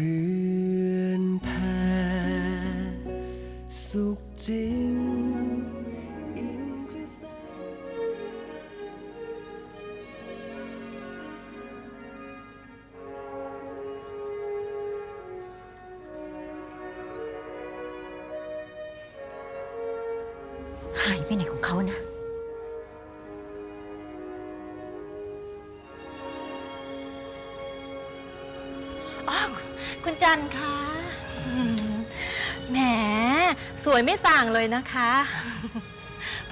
เรือนแพสุขจริงอิงกระแสหายไปไหนของเขานะ อ้าว คุณจันคะอืมแหม สวยไม่ส่างเลยนะคะ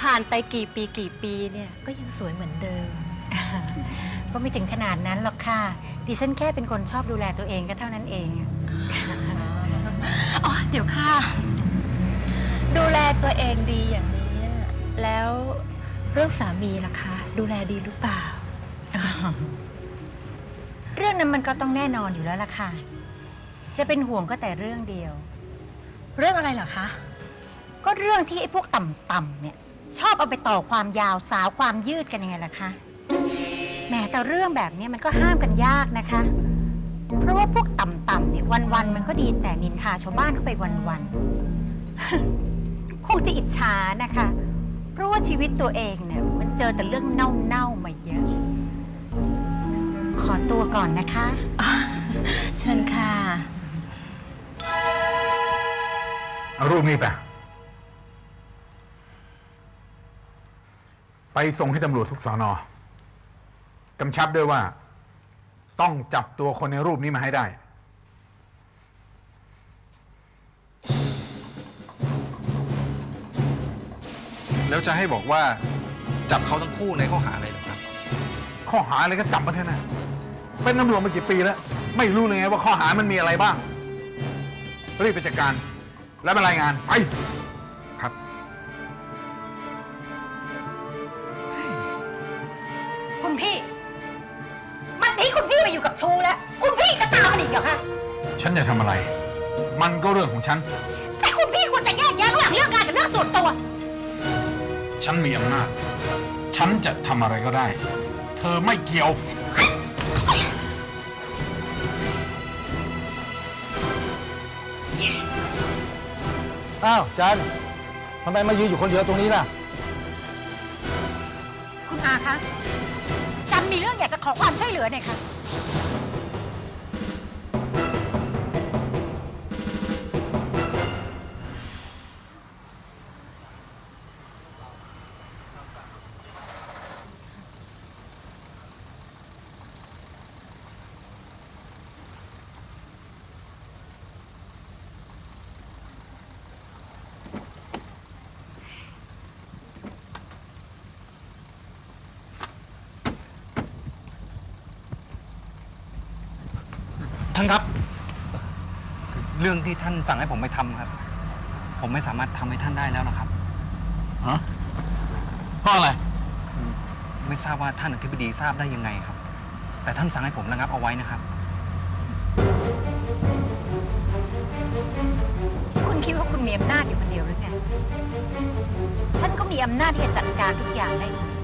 ผ่านไปกี่ปีกี่ปีเนี่ยก็ยังสวยเหมือนเดิม ก็ไม่ถึงขนาดนั้นหรอกค่ะ ดิฉันแค่เป็นคนชอบดูแลตัวเองก็เท่านั้นเอง อ๋อ เดี๋ยวค่ะ ดูแลตัวเองดีอย่างนี้ แล้วเรื่องสามีล่ะคะ ดูแลดีหรือเปล่า เรื่องนั้นมันก็ต้องแน่นอนอยู่แล้วล่ะค่ะ จะเป็นห่วงก็แต่เรื่องเดียว เรื่องอะไรเหรอคะ ก็เรื่องที่ไอ้พวกต่ำๆเนี่ย ชอบเอาไปต่อความยาวสาวความยืดกันยังไงล่ะคะแหมแต่เรื่องแบบนี้มันก็ห้ามกันยากนะคะ เพราะว่าพวกต่ำๆเนี่ยวันๆมันก็ดีแต่นินทาชาวบ้านเข้าไปวันๆคงจะอิจฉานะคะ เพราะว่าชีวิตตัวเองเนี่ยมันเจอแต่เรื่องเน่าๆมาเยอะ ขอตัวก่อนนะคะ เชิญค่ะ เอารูปนี้ไป ไปส่งให้ตำรวจทุกสอนอกำชับด้วยว่า ต้องจับตัวคนในรูปนี้มาให้ได้ แล้วจะให้บอกว่าจับเขาทั้งคู่ในข้อหาอะไรเหรอครับ ข้อหาอะไรก็จับมาเถอะนะ เป็นตำรวจมากี่ปีแล้ว ไม่รู้เลยไงว่าข้อหามันมีอะไรบ้างรีบไปจัดการ แล้วมารายงาน ไป ครับ คุณพี่ มันที่คุณพี่ไปอยู่กับชูแล้ว คุณพี่จะตามมันอีกเหรอคะฉันจะทำอะไร มันก็เรื่องของฉัน แต่คุณพี่ควรจะแยกแยะระหว่างเรื่องงานกับเรื่องส่วนตัว ฉันมีอำนาจ ฉันจะทำอะไรก็ได้ เธอไม่เกี่ยว อ้าวจันทำไมมายืนอยู่คนเดียวตรงนี้ล่ะ คุณอาคะจันมีเรื่องอยากจะขอความช่วยเหลือหน่อยค่ะ ท่านครับ เรื่องที่ท่านสั่งให้ผมไปทำครับ ผมไม่สามารถทำให้ท่านได้แล้วหรอกครับ ฮะเพราะอะไร ไม่ทราบว่าท่านอธิบดีทราบได้ยังไงครับ แต่ท่านสั่งให้ผมระงับเอาไว้นะครับ คุณคิดว่าคุณมีอำนาจอยู่คนเดียวหรือไง ฉันก็มีอำนาจที่จะจัดการทุกอย่างได้เหมือนกัน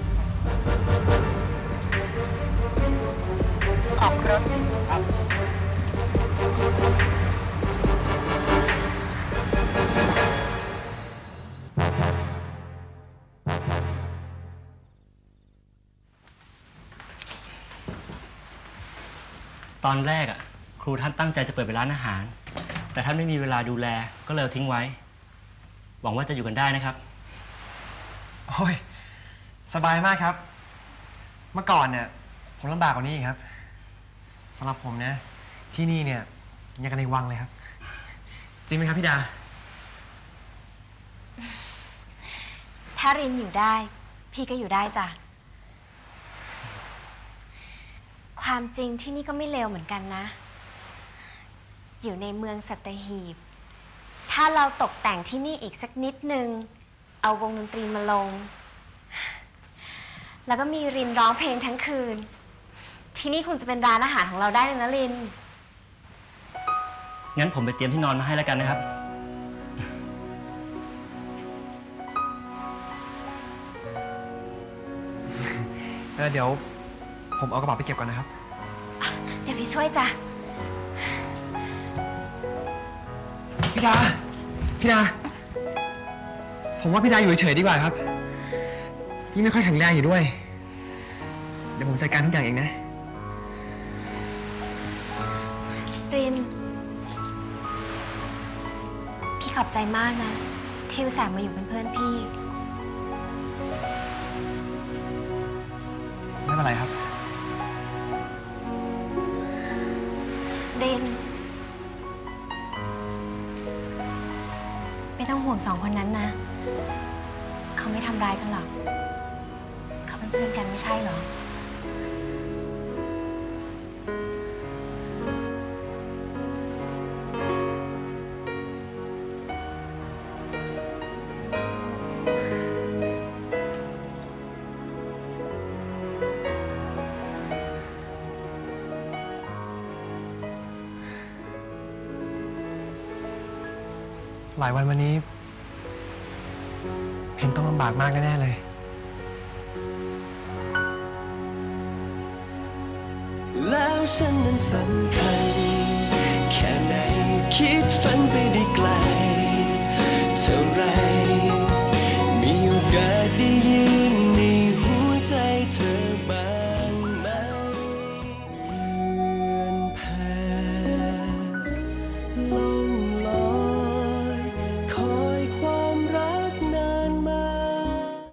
ออกรถ ตอนแรกอะ ครูท่านตั้งใจจะเปิดเป็นร้านอาหาร แต่ท่านไม่มีเวลาดูแลก็เลยเอาทิ้งไว้ หวังว่าจะอยู่กันได้นะครับ โอ้ย สบายมากครับ เมื่อก่อนเนี่ย ผมลำบากกว่านี้อีกครับสำหรับผมเนี่ยที่นี่เนี่ยยังกันในวังเลยครับ จริงไหมครับพี่ดา ถ้ารินอยู่ได้ พี่ก็อยู่ได้จ้ะ ความจริงที่นี่ก็ไม่เลวเหมือนกันนะ อยู่ในเมืองสัตหีบ ถ้าเราตกแต่งที่นี่อีกสักนิดนึง เอาวงดนตรีมาลง แล้วก็มีรินร้องเพลงทั้งคืน ที่นี่คงจะเป็นร้านอาหารของเราได้เลยนะริน งั้นผมไปเตรียมที่นอนมาให้แล้วกันนะครับ เออเดี๋ยว ผมเอากระเป๋าไปเก็บก่อนนะครับ เดี๋ยวพี่ช่วยจ้ะ พี่ดา พี่ดา ผมว่าพี่ดาอยู่เฉยๆดีกว่าครับยิ่งไม่ค่อยแข็งแรงอยู่ด้วย เดี๋ยวผมจัดการทุกอย่างเองนะ ริน พี่ขอบใจมากนะ ที่อุตส่าห์มาอยู่เป็นเพื่อนพี่ ไม่เป็นไรครับ รินไม่ต้องห่วงสองคนนั้นนะ เขาไม่ทำร้ายกันหรอก เขาเป็นเพื่อนกันไม่ใช่เหรอ หลายวันวันนี้เพนต้องลำบากมากแน่ๆเลย แล้วฉันนั้นสำคัญแค่ไหนคิดฝัน